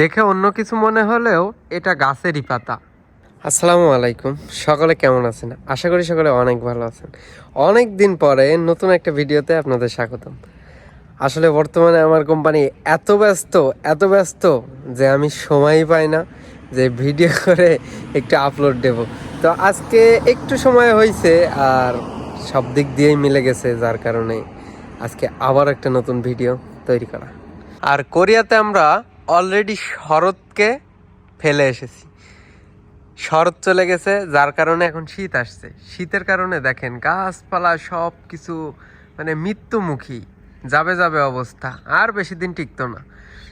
দেখে অন্য কিছু মনে হলেও এটা গাছেরই পাতা। আসসালামু আলাইকুম। সকলে কেমন আছেন? আশা করি সকলে অনেক ভালো আছেন। অনেক দিন পরে নতুন একটা ভিডিওতে আপনাদের স্বাগতম। আসলে বর্তমানে আমার কোম্পানি এত ব্যস্ত এত ব্যস্ত যে আমি সময়ই পাই না যে ভিডিও করে একটু আপলোড দেব। তো আজকে একটু সময় হয়েছে আর সব দিক দিয়েই মিলে গেছে, যার কারণে আজকে আবার একটা নতুন ভিডিও তৈরি করা। আর কোরিয়াতে আমরা অলরেডি শরৎকে ফেলে এসেছি। শরৎ চলে গেছে, যার কারণে এখন শীত আসছে। শীতের কারণে দেখেন গাছপালা সব কিছু মানে মৃত্যুমুখী, যাবে যাবে অবস্থা, আর বেশি দিন টিকতো না।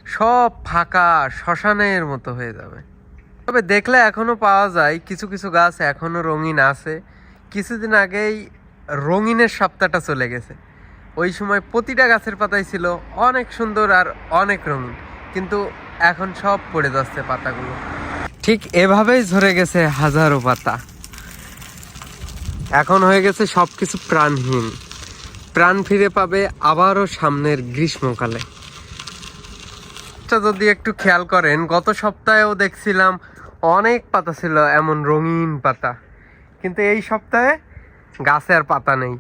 সব ফাঁকা, শ্মশানের মতো হয়ে যাবে। তবে দেখলে এখনও পাওয়া যায়, কিছু কিছু গাছ এখনও রঙিন আছে। কিছুদিন আগেই রঙিনের সপ্তাহটা চলে গেছে। ওই সময় প্রতিটা গাছের পাতাই ছিল অনেক সুন্দর আর অনেক রঙিন। কিন্তু এখন সব পড়ে যাচ্ছে পাতাগুলো। ঠিক এভাবেই ঝরে গেছে হাজারো পাতা। এখন হয়ে গেছে সবকিছু প্রাণহীন। প্রাণ ফিরে পাবে আবারও সামনের গ্রীষ্মকালে। যদি একটু খেয়াল করেন, গত সপ্তাহেও দেখছিলাম অনেক পাতা ছিল, এমন রঙিন পাতা। কিন্তু এই সপ্তাহে গাছে আর পাতা নেই।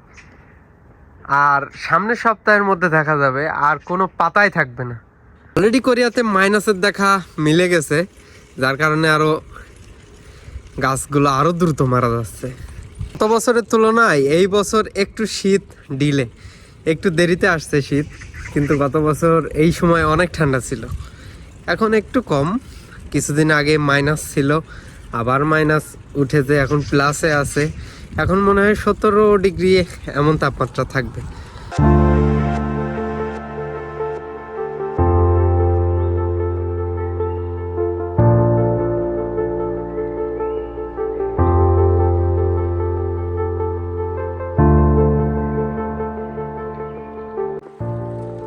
আর সামনের সপ্তাহের মধ্যে দেখা যাবে, আর কোনো পাতাই থাকবে না। অলরেডি কোরিয়াতে মাইনাসের দেখা মিলে গেছে, যার কারণে আরও গাছগুলো আরও দ্রুত মারা যাচ্ছে। গত বছরের তুলনায় এই বছর একটু শীত ডিলে একটু দেরিতে আসছে শীত, কিন্তু গত বছর এই সময় অনেক ঠান্ডা ছিল। এখন একটু কম, কিছুদিন আগে মাইনাস ছিল, আবার মাইনাস উঠেছে, এখন প্লাসে আছে। এখন মনে হয় সতেরো ডিগ্রি এমন তাপমাত্রা থাকবে।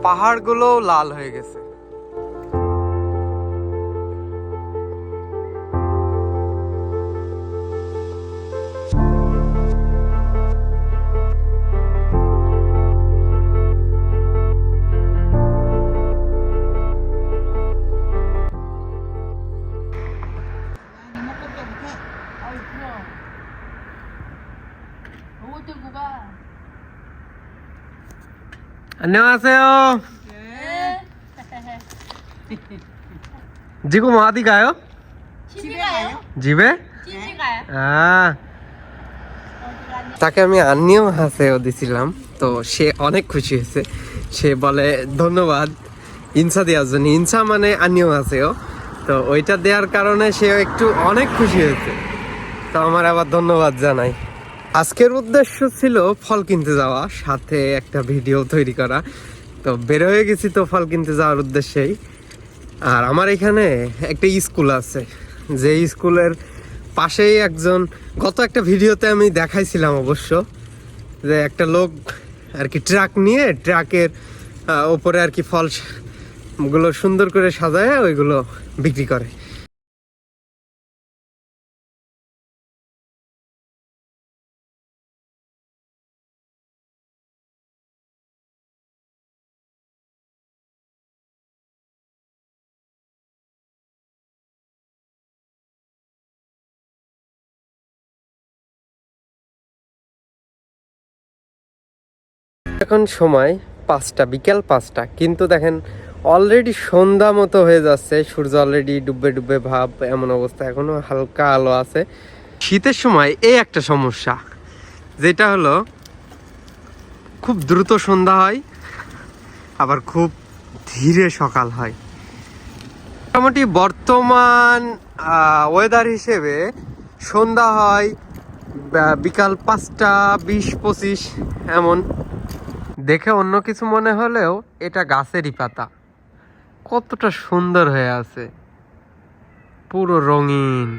পাহাড়গুলো লাল হয়ে গেছে 이모것도 못해. 아이 부러워. 로봇 들고 가. 안녕하세요. 네. 지금 어디 가요? 집에 가요? 집에? 집에 가요? আহ 어디 가냐? তাকে আমি আন্নিও হাসেও দিছিলাম তো সে অনেক খুশি হয়েছে সে বলে ধন্যবাদ ইনসা দেওয়ার জন্য ইনসা মানে আন্নিও হাসেও তো ওইটা দেওয়ার কারণে সে একটু অনেক খুশি হয়েছে তো আমার আবার ধন্যবাদ জানাই আজকের উদ্দেশ্য ছিল ফল কিনতে যাওয়া, সাথে একটা ভিডিও তৈরি করা। তো বের হয়ে গেছি তো ফল কিনতে যাওয়ার উদ্দেশ্যেই। আর আমার এখানে একটা স্কুল আছে, যে স্কুলের পাশেই একজন, গত একটা ভিডিওতে আমি দেখাইছিলাম অবশ্য, যে একটা লোক আর কি ট্রাক নিয়ে ট্রাকের ওপরে আর কি ফলগুলো সুন্দর করে সাজায়, ওইগুলো বিক্রি করে। এখন সময় পাঁচটা, বিকেল পাঁচটা। কিন্তু দেখেন অলরেডি সন্ধ্যা মতো হয়ে যাচ্ছে। সূর্য অলরেডি ডুববে ডুববে ভাব, এমন অবস্থা। এখনও হালকা আলো আছে। শীতের সময় এই একটা সমস্যা, যেটা হলো, খুব দ্রুত সন্ধ্যা হয়, আবার খুব ধীরে সকাল হয়। মোটামুটি বর্তমান ওয়েদার হিসেবে সন্ধ্যা হয় বিকাল পাঁচটা, বিশ, পঁচিশ, এমন। দেখে অন্য কিছু মনে হলেও এটা গাছেরই পাতা। কতটা সুন্দর হয়ে আছে। পুরো রঙিন।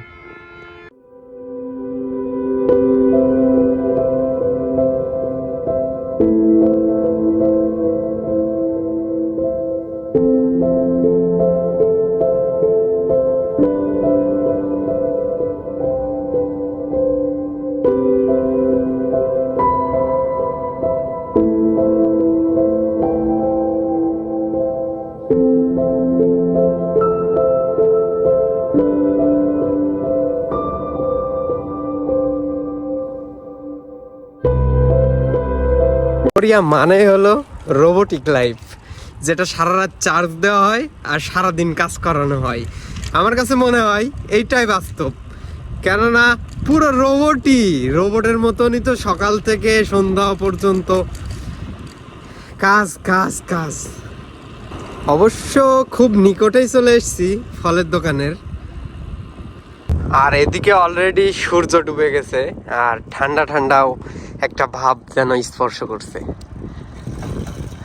কোরিয়া মানে হলো রোবোটিক লাইফ যেটা সারা রাত চার্জ দেওয়া হয় আর সারা দিন কাজ করানো হয়। আমার কাছে মনে হয় এইটাই বাস্তব। কেননা পুরো রোবটই রোবটের মতনই তো সকাল থেকে সন্ধ্যা পর্যন্ত কাজ কাজ কাজ। অবশ্য খুব নিকটেই চলে এসেছি ফলের দোকানের। আর এদিকে অলরেডি সূর্য ডুবে গেছে, আর ঠান্ডা ঠান্ডাও একটা ভাব যেন স্পর্শ করছে।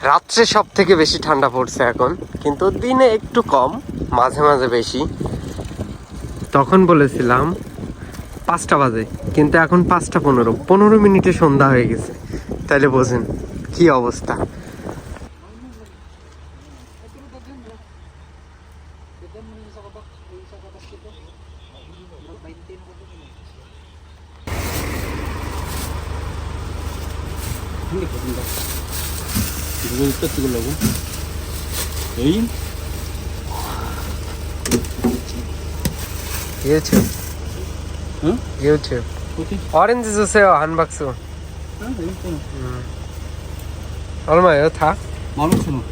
রাত্রে সব থেকে বেশি ঠান্ডা পড়ছে এখন, কিন্তু দিনে একটু কম, মাঝে মাঝে বেশি। তখন বলেছিলাম পাঁচটা বাজে, কিন্তু এখন পাঁচটা পনেরো পনেরো মিনিটে সন্ধ্যা হয়ে গেছে। তাহলে বোঝেন কি অবস্থা। 이따 찍으려고? 여인? ইউটিউব 응? ইউটিউব 어디? 어렌지 주세요 한 박스 아, 여기 얼마예요 다? 만 오천 원.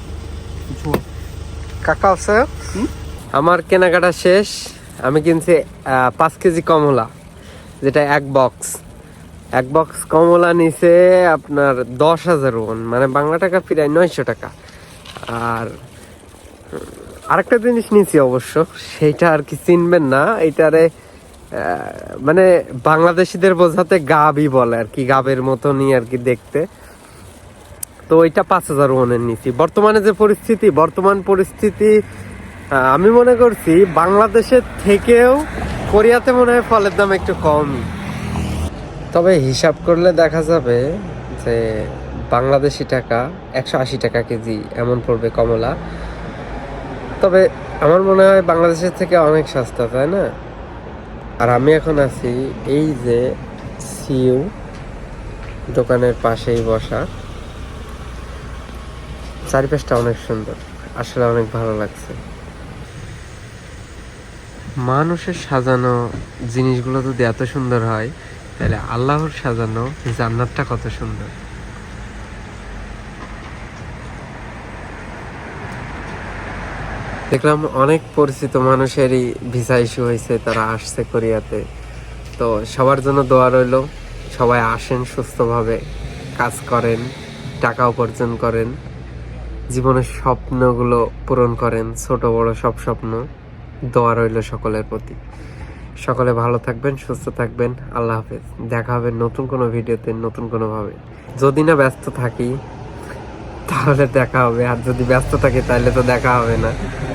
좋아. কাকা 없어요? 응? আমার কেনাকাটা শেষ আমি কিনছি আহ, পাঁচ কেজি কমলা যেটা এক বক্স এক বক্স কমলা নিছে আপনার দশ হাজার ওন মানে বাংলা টাকা প্রায় নয়শো টাকা। আর আরেকটা জিনিস নিছি অবশ্য সেইটা আর কি চিনবেন না এইটারে আহ, মানে বাংলাদেশিদের বোঝাতে গাবই বলে আর কি গাবের মতনই আর কি দেখতে। তো ওইটা পাঁচ হাজার ওয়ানের নিচ্ছি বর্তমানে যে পরিস্থিতি বর্তমান পরিস্থিতি আমি মনে করছি বাংলাদেশের থেকেও কোরিয়াতে মনে হয় ফলের দাম একটু কমই। তবে হিসাব করলে দেখা যাবে যে বাংলাদেশি টাকা একশো আশি টাকা কেজি এমন পড়বে কমলা। তবে আমার মনে হয় বাংলাদেশের থেকে অনেক সস্তা, তাই না? আর আমি এখন আছি এই যে সিউ দোকানের পাশেই বসা। চারিপাশটা অনেক সুন্দর, আসলে অনেক ভালো লাগছে। মানুষের সাজানো জিনিসগুলো যদি এত সুন্দর হয় তাহলে আল্লাহর সাজানো জান্নাতটা কত সুন্দর। দেখলাম অনেক পরিচিত মানুষেরই ভিসা ইস্যু হয়েছে, তারা আসছে কোরিয়াতে। তো সবার জন্য দোয়া রইল, সবাই আসেন, সুস্থভাবে কাজ করেন, টাকা উপার্জন করেন, জীবনের স্বপ্নগুলো পূরণ করেন, ছোট বড় সব স্বপ্ন, দোয়া রইল সকলের প্রতি। সকলে ভালো থাকবেন, সুস্থ থাকবেন। আল্লাহ হাফেজ। দেখা হবে নতুন কোনো ভিডিওতে, নতুন কোনো ভাবে যদি না ব্যস্ত থাকি, তাহলে দেখা হবে। আর যদি ব্যস্ত থাকি, তাহলে তো দেখা হবে না।